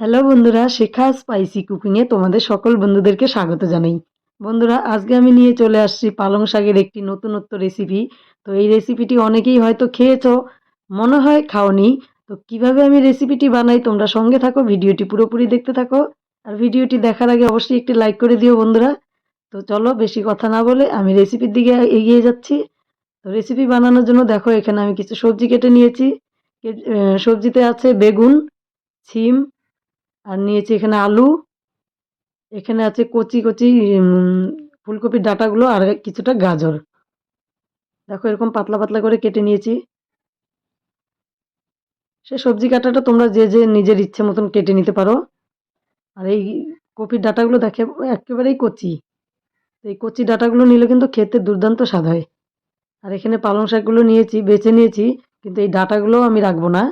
Hello বন্ধুরা, শেখা spicy কুকিংয়ে তোমাদের সকল বন্ধুদেরকে স্বাগত জানাই। বন্ধুরা, আজকে আমি নিয়ে চলে আসছি পালং শাকের একটি নতুনত্ব রেসিপি তো এই রেসিপিটি অনেকেই হয়তো খেয়েছো, মনে হয় খাওনি। তো কীভাবে আমি রেসিপিটি বানাই তোমরা সঙ্গে থাকো, ভিডিওটি পুরোপুরি দেখতে থাকো। আর ভিডিওটি দেখার আগে অবশ্যই একটি লাইক করে দিও বন্ধুরা। তো চলো বেশি কথা না বলে আমি রেসিপির দিকে এগিয়ে যাচ্ছি। তো রেসিপি বানানোর জন্য দেখো, এখানে আমি কিছু সবজি কেটে নিয়েছি। সবজিতে আছে বেগুন সিম আর নিয়েছি এখানে আলু, এখানে আছে কচি কচি ফুলকপির ডাঁটাগুলো আর কিছুটা গাজর। দেখো এরকম পাতলা পাতলা করে কেটে নিয়েছি। সে সবজি কাটাটা তোমরা যে যে নিজের ইচ্ছে মতন কেটে নিতে পারো। আর এই কপির ডাঁটাগুলো দেখে একেবারেই কচি। এই কচি ডাঁটাগুলো নিলে কিন্তু খেতে দুর্দান্ত স্বাদ হয়। আর এখানে পালং শাকগুলো নিয়েছি, বেছে নিয়েছি, কিন্তু এই ডাঁটাগুলোও আমি রাখব না।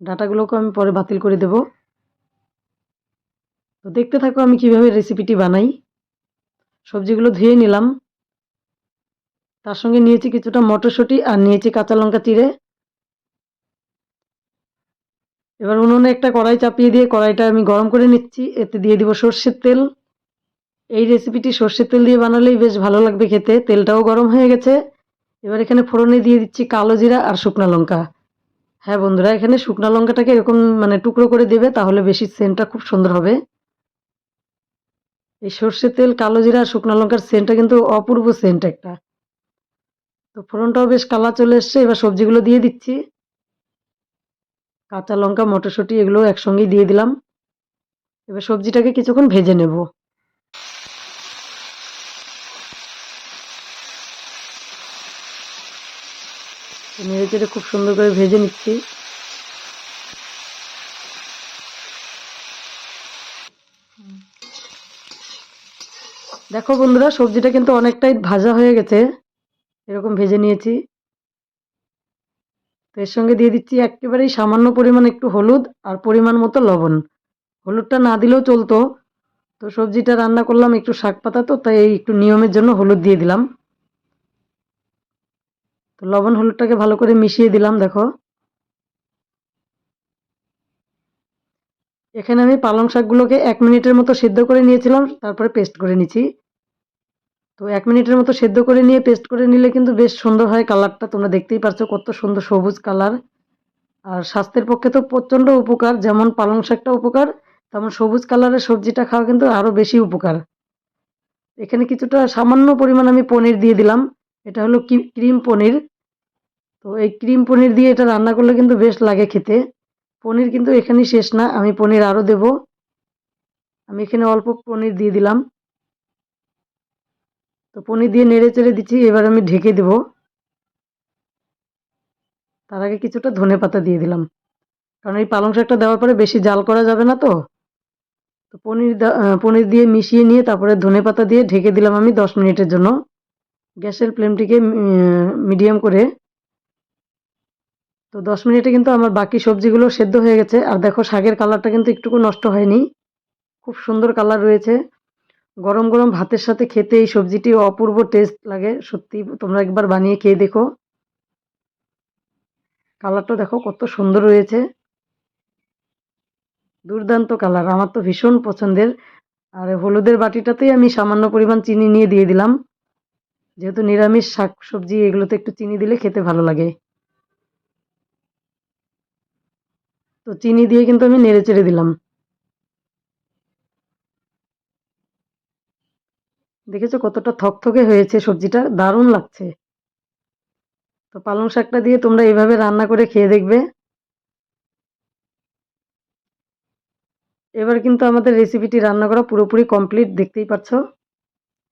ডাঁটাগুলোকে আমি পরে বাতিল করে দেবো। তো দেখতে থাকো আমি কীভাবে রেসিপিটি বানাই। সবজিগুলো ধুয়ে নিলাম। তার সঙ্গে নিয়েছি কিছুটা মটরশুঁটি আর নিয়েছি কাঁচা লঙ্কা চিড়ে। এবার উনুনে একটা কড়াই চাপিয়ে দিয়ে কড়াইটা আমি গরম করে নিচ্ছি। এতে দিয়ে দিব সর্ষের তেল। এই রেসিপিটি সর্ষের তেল দিয়ে বানালেই বেশ ভালো লাগবে খেতে। তেলটাও গরম হয়ে গেছে। এবার এখানে ফোড়নে দিয়ে দিচ্ছি কালো জিরা আর শুকনো লঙ্কা। হ্যাঁ বন্ধুরা, এখানে শুকনো লঙ্কাটাকে এরকম মানে টুকরো করে দেবে, তাহলে বেশি সেন্টটা খুব সুন্দর হবে। এই সর্ষের তেল, কালো জিরা শুকনো লঙ্কার সেন্টটা কিন্তু অপূর্ব সেন্ট একটা। তো ফোড়নটাও বেশ কালার চলে এসছে, এবার সবজিগুলো দিয়ে দিচ্ছি। কাঁচা লঙ্কা, মটরশুঁটি এগুলো একসঙ্গেই দিয়ে দিলাম। এবার সবজিটাকে কিছুক্ষণ ভেজে নেব। নেড়ে চেড়ে খুব সুন্দর করে ভেজে নিচ্ছি। দেখো বন্ধুরা, সবজিটা কিন্তু অনেকটাই ভাজা হয়ে গেছে। এরকম ভেজে নিয়েছি। তো এর সঙ্গে দিয়ে দিচ্ছি একেবারেই সামান্য পরিমাণ একটু হলুদ আর পরিমাণ মতো লবণ। হলুদটা না দিলেও চলতো। তো সবজিটা রান্না করলাম একটু শাক পাতা তো, তাই একটু নিয়মের জন্য হলুদ দিয়ে দিলাম। তো লবণ হলুদটাকে ভালো করে মিশিয়ে দিলাম, দেখো। এখানে আমি পালং শাকগুলোকে এক মিনিটের মতো সেদ্ধ করে নিয়েছিলাম, তারপরে পেস্ট করে নিচ্ছি। তো এক মিনিটের মতো সেদ্ধ করে নিয়ে পেস্ট করে নিলে কিন্তু বেশ সুন্দর হয় কালারটা তোমরা দেখতেই পারছ কত সুন্দর সবুজ কালার আর স্বাস্থ্যের পক্ষে তো প্রচণ্ড উপকার, যেমন পালং শাকটা উপকার, তেমন সবুজ কালারের সবজিটা খাওয়া কিন্তু আরও বেশি উপকার। এখানে কিছুটা সামান্য পরিমাণ আমি পনির দিয়ে দিলাম। এটা হলো ক্রিম পনির। তো এই ক্রিম পনির দিয়ে এটা রান্না করলে কিন্তু বেশ লাগে খেতে। পনির কিন্তু এখানেই শেষ না, আমি পনির আরও দেব। আমি এখানে অল্প পনির দিয়ে দিলাম। তো পনির দিয়ে নেড়ে চেড়ে দিচ্ছি, এবার আমি ঢেকে দেব। তার আগে কিছুটা ধনে পাতা দিয়ে দিলাম। কারণ এই পালং শাকটা দেওয়ার পরে বেশি জাল করা যাবে না তো। তো পনির পনির দিয়ে মিশিয়ে নিয়ে তারপরে ধনে পাতা দিয়ে ঢেকে দিলাম আমি দশ মিনিটের জন্য। গ্যাসের ফ্লেমটিকে মিডিয়াম করে তো দশ মিনিটে কিন্তু আমার বাকি সবজিগুলো সেদ্ধ হয়ে গেছে। আর দেখো, শাকের কালারটা কিন্তু একটুকু নষ্ট হয়নি। খুব সুন্দর কালার রয়েছে। গরম গরম ভাতের সাথে খেতে এই সবজিটি অপূর্ব টেস্ট লাগে। সত্যি, তোমরা একবার বানিয়ে খেয়ে দেখো। কালারটা দেখো, কত সুন্দর রয়েছে। দুর্দান্ত কালার, আমার তো ভীষণ পছন্দের। আর হলুদের বাটিটাতেই আমি সামান্য পরিমাণ চিনি নিয়ে দিয়ে দিলাম। যেহেতু নিরামিষ শাক সবজি, এগুলোতে একটু চিনি দিলে খেতে ভালো লাগে। তো চিনি দিয়ে কিন্তু আমি নেড়ে চেড়ে দিলাম। দেখেছ কতটা থকথকে হয়েছে সবজিটা? দারুণ লাগছে। তো পালং শাকটা দিয়ে তোমরা এইভাবে রান্না করে খেয়ে দেখবে। এবার কিন্তু আমাদের রেসিপিটি রান্না করা পুরোপুরি কমপ্লিট দেখতেই পাচ্ছ।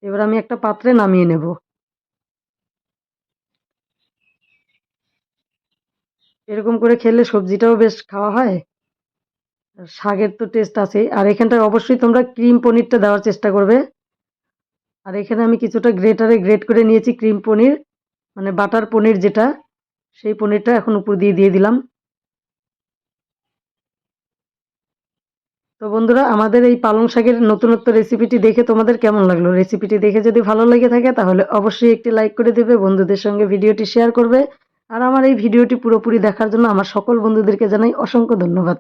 এবার আমি একটা পাত্রে নামিয়ে নেব। এরকম করে খেলে সবজিটাও বেশ খাওয়া হয়। শাকের তো টেস্ট আছে আর এখানটায় অবশ্যই তোমরা ক্রিম পনিরটা দেওয়ার চেষ্টা করবে। আর এখানে আমি কিছুটা গ্রেটারে গ্রেট করে নিয়েছি ক্রিম পনির মানে বাটার পনির যেটা, সেই পনিরটা এখন উপর দিয়ে দিয়ে দিলাম। তো বন্ধুরা, আমাদের এই পালং শাকের নতুনত্ব রেসিপিটি দেখে তোমাদের কেমন লাগল? রেসিপিটি দেখে যদি ভালো লেগে থাকে, তাহলে অবশ্যই একটি লাইক করে দেবে, বন্ধুদের সঙ্গে ভিডিওটি শেয়ার করবে। আর আমার এই ভিডিওটি পুরোপুরি দেখার জন্য আমার সকল বন্ধুদেরকে জানাই অসংখ্য ধন্যবাদ।